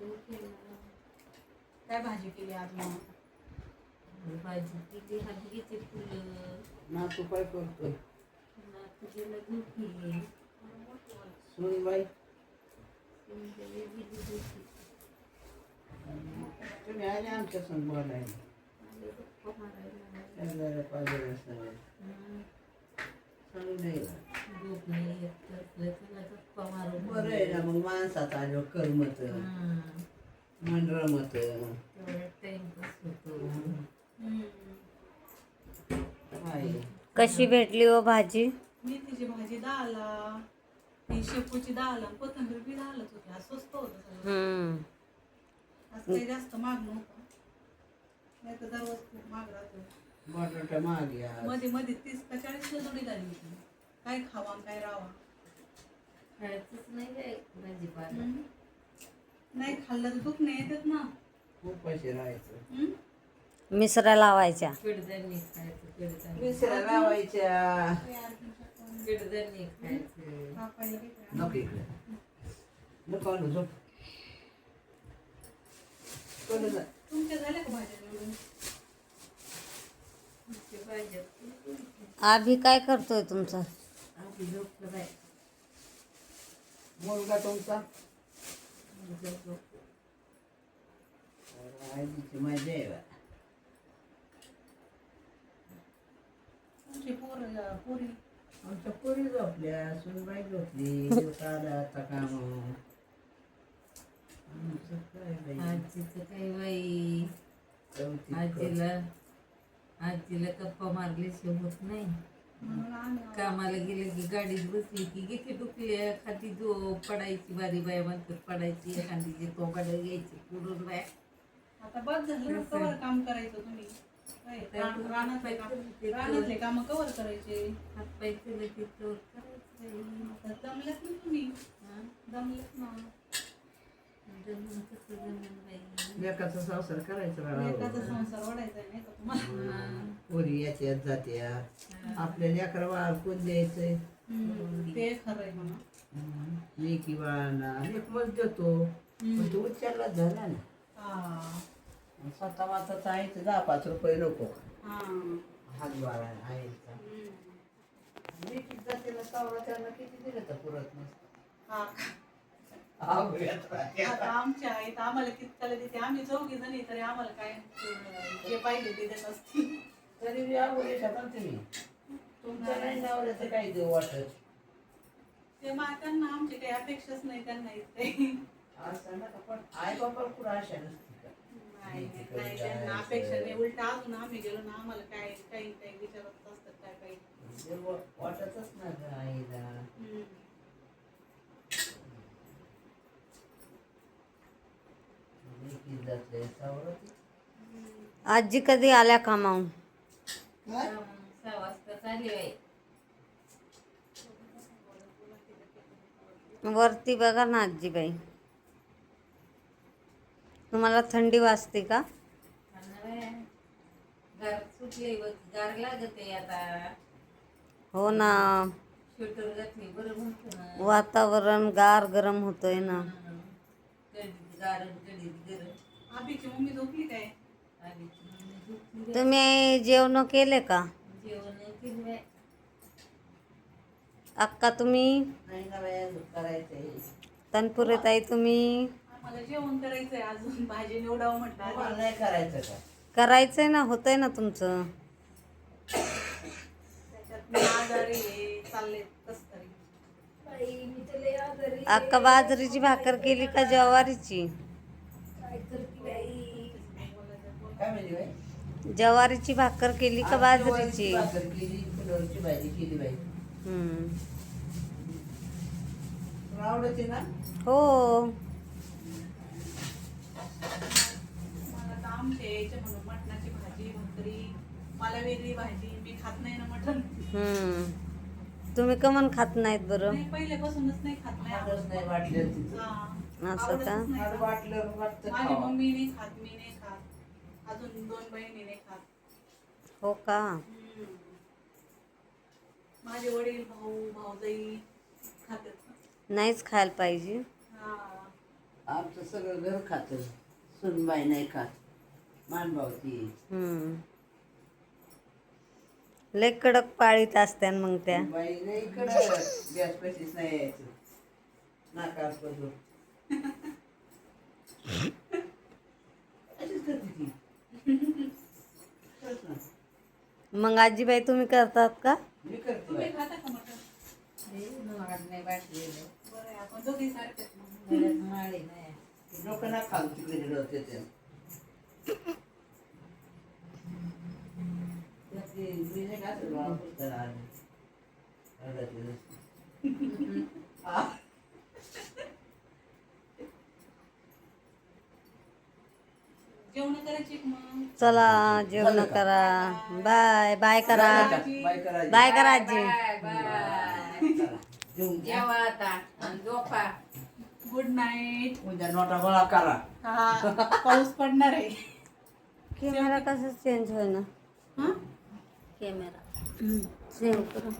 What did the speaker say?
तू केलं काय भाजी केली आज मग भाजी केली हलगीचे फुलं. ना तू काय करतोय? तुझ्याला दुखी सुनबाई. सुंदर गेली दुखी तुम्ही आले आमच्या संग बोलायला. आले गप्पा मारायला शेजाऱ्या पाजाऱ्या सगळं हं. चांगलं आहे ना. झोप नाही येत कसलं तुला गप्पा ना मग माणसात आलो करमत. मन रमत कशी भेटली हो भाजी? मेथीची भाजी दहाला ती शेपूची आणि कोथिंबीर बी डाळच होती. आज स्वस्त होतं. आज काही जास्त महाग नव्हतं. नाही तर दररोज खूप महाग राहतो. बटाटा मागे. मध्ये मध्ये तीस का चाळीस जोडी झाली होती. काय खावा काय राहावा खायचंच नाही काय भाजीपाला हम्म. नाही खाल्लं तर दुख नाही येतात ना. खूप पैसे राहायचं? मिसऱ्या लावायच्या. कडधान्य खायचं कडधान्य. मिसऱ्या लावायच्या. कडधान्य खायचं. कापायला काही काय. नको इकडे. नको आणू झोप. कळलं ना? तुमच्या झाल्या का भाज्या निवडून? ते पाहिजे आभी काय करतोय तुमचा? आधी झोपलं बाय मुलगा तुमचा? आजीची मजा आहे आमच्या पोरी झोपल्या सुनबाई झोपली आला आता काम. आमचं काय बाई? आजीचं आजीला आजीला गप्पा मारल्याशिवाय होत नाही. कामाला गेले की गाडीत बसली की घेते डुकली एखादी जो पडायची बारी बाय म्हणतात पडायची एखादी तो गाडी घ्यायची पुढून बाय. आता बस झालं कवर काम करायचं तुम्ही. रानातले काम कवर. करायचे? हात पाय केलं तो करायचं ना तुम्ही? हा? जमलेत ना. बाई लेकाचा संसार करायचा एखादा बाळा संसार वाढायचा नाही का तुम्हाला? हा. पोरी याच्यात जात्या आपल्या लेकरा बाळा कोण द्यायचंय? हम्म, ते खरं आहे म्हणा. लेकी बाळांना एक मत देतो. पण तो उच्चारला झाला ना हा. स्वतः माता आहे दहा पाच रुपये नको. हा. हात बाळा आईचा हम्म. लेकी जातीला सावळा त्यांना किती दिलं तर पुरत नसतं? हा. आता आमच्या आहेत आम्हाला कितकाला देते? आम्ही चौघी जणी तरी आम्हाला काय जे पाहिजे ते देत तरी शकता तुम्ही. नाही आवडत तर काही देऊ वाटत. ते मा त्यांना आमची काही अपेक्षाच नाही त्यांना काही असं नका पण आई बाबा कुठं आशा नसते नाही त्यांना अपेक्षा नाही. उलट अजून आम्ही गेलो ना आम्हाला काय काही काही विचारत असतात काय काही. वाटतच ना आईला हम्म. लेकी जातले सावरत आजी कधी आल्या कामावून वरती बघा ना आजीबाई. तुम्हाला थंडी वाजते का? हो ना. वातावरण गार गरम होतंय ना. मम्मी झोपली काय? झोपली. तुम्ही जेवण केले का? जेवण केली बाई. अक्का तुम्ही? नाही ना बाया करायचंय. तनपुरे ताई तुम्ही? आम्हाला जेवण करायचंय अजून भाजी निवडावं म्हटलं. तुम्हाला आधी. नाही करायचं का? करायचंय ना होतंय ना तुमचं. त्याच्यात मी आजारी आहे चालले कस तरी अक्का बाजरीची भाकर केली का ज्वारीची? काय बाई ज्वारीची भाकर केली का बाजरीची भाकर केली फुलावरची भाजी केली बाई हम्म. तुला आवडते ना हो मला तर आमच्या यायचे म्हणून मटणाची भाजी भाकरी मला वेगळी भाजी मी खात नाही ना मटण हम्म. तुम्ही कमन खात नाहीत बरं नाही पहिल्यापासूनच नाही खात नाही वाटलं हा. असं आवडतच का? नाही. वाटलं वाटतं माझी खावं. मम्मी नाही खात मी नाही खात अजून दोन बहिणी नाही खात हो का. माझे वडील भाऊ भाऊजाई खातात. नाहीच खायला पाहिजे. हा. आमचं सगळं घर खातं. सुनबाई नाही खात. मानभावती. हम्म. लय कडक पाळीत असत्या मग त्या. बाई नाही इकडं गॅस पैसेच नाही यायचं. नाकार मग आजीबाई तुम्ही करतात का मी करते तुम्ही बाई. खाता का मटण हे महाग नाही वाटलेलं बरं आहे आपण दोघी सारखेच मग घरात माळे नाही लोक ना खाऊ तिकडे गेले होते ते त्यात ते मी नाही का असं मला पुस्तकाला आलं. अर्धाचे रस. आ. जेवण करायची का मग? चला जेवण करा. बाय बाय करा. बाय करा बाय करा आजी. जेवा आता आणि झोपा. गुड नाईट उद्या नोटा गोळा करा. हा पाऊस पडणार आहे. कॅमेरा कसं चेंज होईना? हा? कॅमेरा सेव्ह करू.